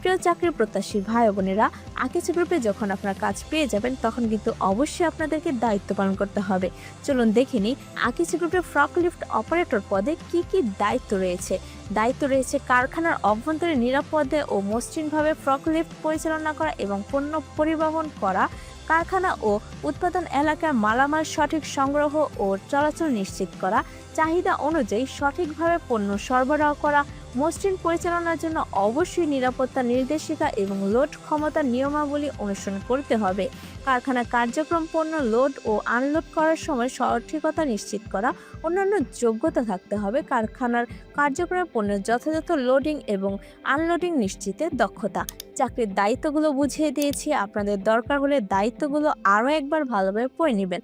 প্রিয় চাকরি প্রত্যাশী ভাই বোনেরা আকিচি গ্রুপে যখন আপনার কাজ পেয়ে যাবেন, তখন কিন্তু অবশ্যই আপনাদেরকে দায়িত্ব পালন করতে হবে। চলুন দেখে নিই আকিচি গ্রুপের ফ্রক লিফট অপারেটর পদে কি কি দায়িত্ব রয়েছে? দায়িত্ব রয়েছে কারখানার অভ্যন্তরে নিরাপদে ও মসৃণভাবে ফ্রক লিফট পরিচালনা করা এবং পণ্য পরিবহন করা, কারখানা ও উৎপাদন এলাকার মালামাল সঠিক সংগ্রহ ও চলাচল নিশ্চিত করা, চাহিদা অনুযায়ী সঠিকভাবে পণ্য সরবরাহ করা মসৃণ পরিচালনার জন্য অবশ্যই নিরাপত্তা নির্দেশিকা এবং লোড ক্ষমতার নিয়মাবলী অনুসরণ করতে হবে। কারখানা কার্যক্রম পণ্য লোড ও আনলোড করার সময় সঠিকতা নিশ্চিত করা, অন্যান্য যোগ্যতা থাকতে হবে। কারখানার কার্যক্রমে পণ্যের যথাযথ লোডিং এবং আনলোডিং নিশ্চিতে দক্ষতা। চাকরির দায়িত্বগুলো বুঝিয়ে দিয়েছি। আপনাদের দরকার হলে দায়িত্বগুলো আরও একবার ভালোভাবে পড়ে নেবেন।